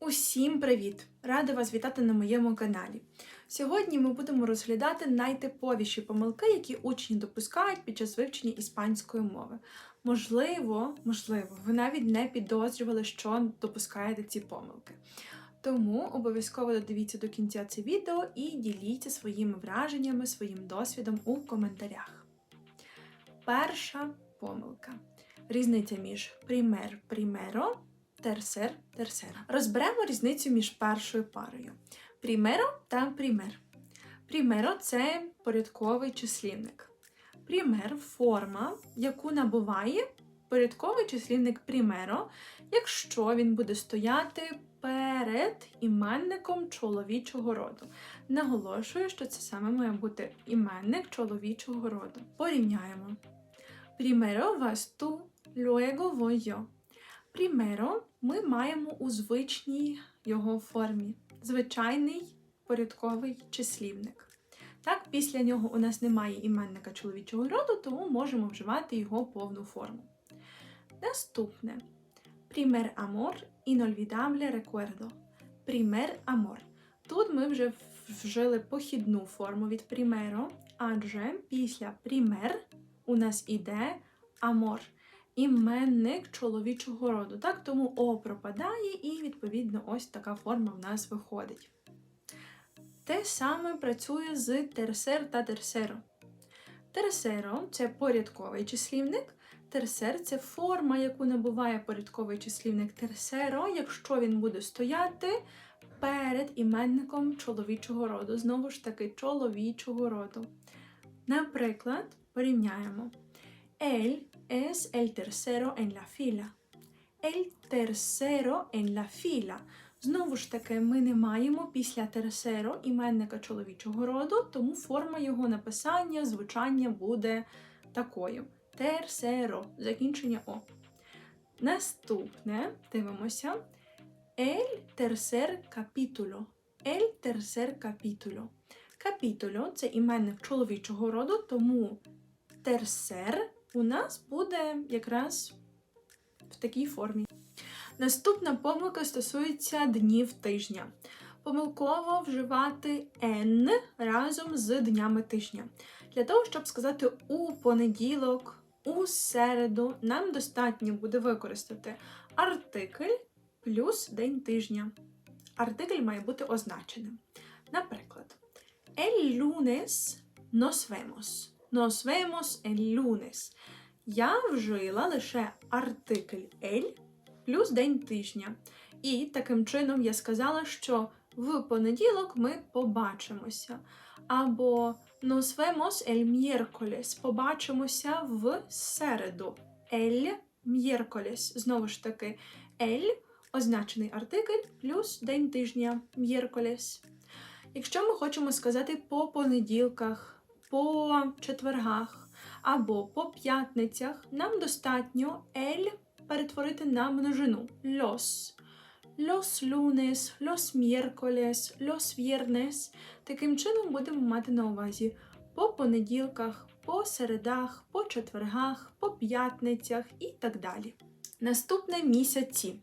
Усім привіт! Рада вас вітати на моєму каналі. Сьогодні ми будемо розглядати найтиповіші помилки, які учні допускають під час вивчення іспанської мови. Можливо, можливо, ви навіть не підозрювали, що допускаєте ці помилки. Тому обов'язково додивіться до кінця це відео і діліться своїми враженнями, своїм досвідом у коментарях. Перша помилка. Різниця між пример, примеро терсер, терсера. Розберемо різницю між першою парою. Примеро та пример. Примеро це порядковий числівник. Пример форма, яку набуває порядковий числівник примеро, якщо він буде стояти перед іменником чоловічого роду. Наголошую, що це саме має бути іменник чоловічого роду. Порівняємо. Primero vas tú, luego voy yo. Примеро ми маємо у звичній його формі. Звичайний порядковий числівник. Так, після нього у нас немає іменника чоловічого роду, тому можемо вживати його повну форму. Наступне. Primer amor, inolvidable recuerdo. Primer amor. Тут ми вже вжили похідну форму від primero, адже після primer у нас іде amor іменник чоловічого роду. Так, тому О пропадає, і, відповідно, ось така форма в нас виходить. Те саме працює з терсер та терсеро. Терсеро це порядковий числівник. Терсер це форма, яку набуває порядковий числівник терсеро, якщо він буде стояти перед іменником чоловічого роду. Знову ж таки, чоловічого роду. Наприклад, порівняємо. Él es el tercero en la fila. El tercero en la fila. Знову ж таки, ми не маємо після терсеро іменника чоловічого роду, тому форма його написання, звучання буде такою: терсеро, закінчення О. Наступне дивимося. El tercer capítulo. El tercer capítulo. Capítulo – це іменник чоловічого роду, тому терсер у нас буде якраз в такій формі. Наступна помилка стосується днів тижня. Помилково вживати N разом з днями тижня. Для того, щоб сказати у понеділок, у середу, нам достатньо буде використати артикль плюс день тижня. Артикль має бути означеним. Наприклад, El lunes nos vemos. Nos vemos el lunes. Я вжила лише артикль el плюс день тижня. І таким чином я сказала, що в понеділок ми побачимося. Або nos vemos el miércoles. Побачимося в середу. El miércoles. Знову ж таки, el означений артикль плюс день тижня miércoles. Якщо ми хочемо сказати по понеділках, по четвергах або по п'ятницях нам достатньо ель перетворити на множину los. Los lunes, los miércoles, los viernes. Таким чином будемо мати на увазі по понеділках, по середах, по четвергах, по п'ятницях і так далі. Наступне місяці.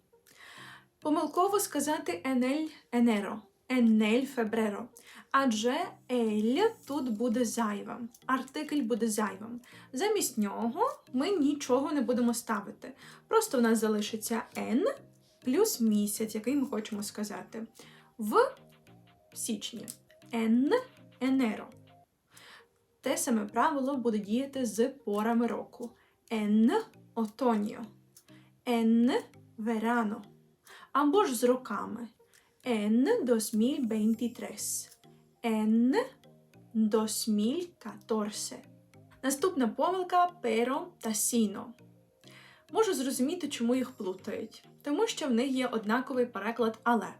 Помилково сказати enel enero, enel febrero. Адже ель тут буде зайвим. Артикль буде зайвим. Замість нього ми нічого не будемо ставити. Просто в нас залишиться n плюс місяць, який ми хочемо сказати. В січні n енеро. Те саме правило буде діяти з порами року. N отоніо, N верано. Або ж з роками. N 2023 en 2014. Наступна помилка pero та sino. Можу зрозуміти, чому їх плутають, тому що в них є однаковий переклад але.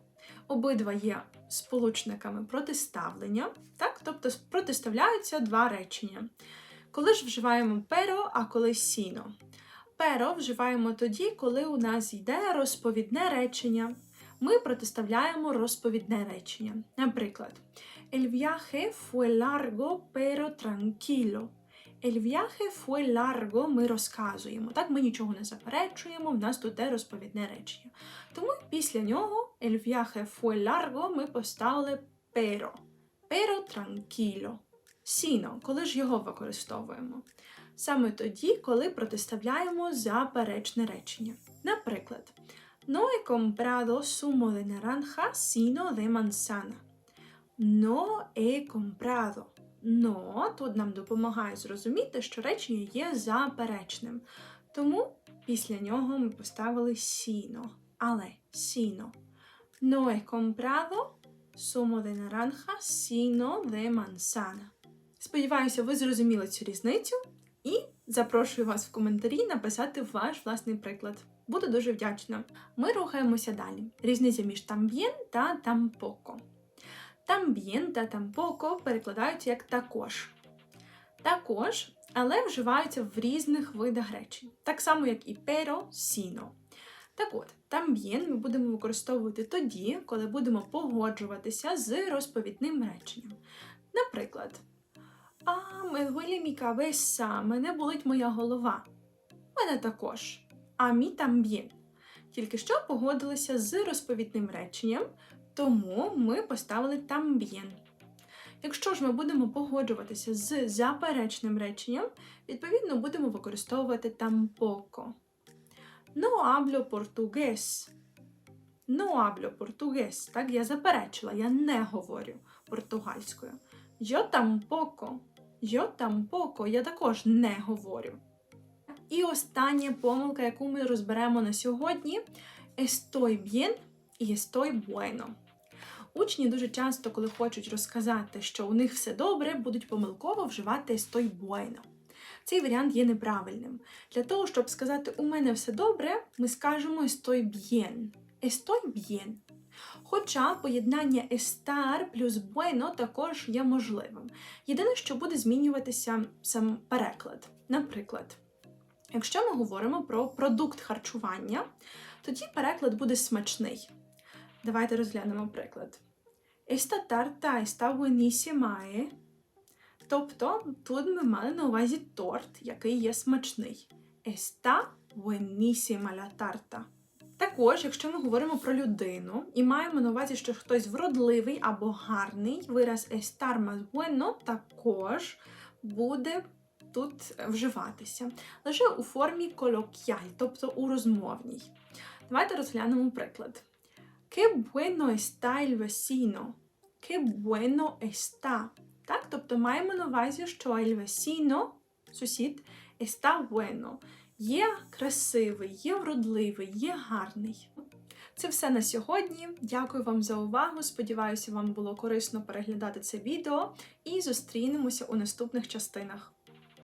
Обидва є сполучниками протиставлення, так? тобто протиставляються два речення. Коли ж вживаємо pero, а коли sino. Pero вживаємо тоді, коли у нас йде розповідне речення. Ми протиставляємо розповідне речення. Наприклад, El viaje fue largo, pero tranquilo. El viaje fue largo, ми розказуємо. Так, ми нічого не заперечуємо, в нас тут де розповідне речення. Тому після нього el viaje fue largo, ми поставили pero. Pero tranquilo. Сіно, коли ж його використовуємо? Саме тоді, коли протиставляємо заперечне речення. Наприклад, no he comprado zumo de naranja, sino de manzana. No he comprado. Но тут нам допомагає зрозуміти, що речення є заперечним. Тому після нього ми поставили сіно. Але сіно. No he comprado zumo de naranja, sino de manzana. Сподіваюся, ви зрозуміли цю різницю і запрошую вас в коментарі написати ваш власний приклад. Буду дуже вдячна. Ми рухаємося далі. Різниця між también та tampoco. También та tampoco перекладаються як також. Також, але вживаються в різних видах речень, так само як і pero, sino. Так от, también ми будемо використовувати тоді, коли будемо погоджуватися з розповідним реченням. Наприклад, а duele mi мене болить моя голова. Мене також. А мі también. Тільки що погодилися з розповідним реченням, тому ми поставили también. Якщо ж ми будемо погоджуватися з заперечним реченням, відповідно будемо використовувати tampoco. No hablo portugués. No hablo portugués. Так, я заперечила, я не говорю португальською. Yo tampoco. Yo tampoco. Я також не говорю. І остання помилка, яку ми розберемо на сьогодні: estoy bien і estoy bueno. Учні дуже часто, коли хочуть розказати, що у них все добре, будуть помилково вживати estoy bueno. Цей варіант є неправильним. Для того, щоб сказати у мене все добре, ми скажемо estoy bien. Estoy bien. Хоча поєднання estar плюс bueno також є можливим. Єдине, що буде змінюватися сам переклад. Наприклад, якщо ми говоримо про продукт харчування, тоді переклад буде смачний. Давайте розглянемо приклад. Esta tarta está buenísima, eh? Тобто тут ми мали на увазі торт, який є смачний. Está buenísima la tarta. Також, якщо ми говоримо про людину і маємо на увазі, що хтось вродливий або гарний, вираз estar також буде тут вживатися. Лише у формі колокіаль, тобто у розмовній. Давайте розглянемо приклад. Qué bueno está el vecino. Qué bueno está. Так, тобто маємо на увазі, що el vecino, сусід, está bueno. Є красивий, є вродливий, є гарний. Це все на сьогодні. Дякую вам за увагу. Сподіваюся, вам було корисно переглядати це відео і зустрінемося у наступних частинах.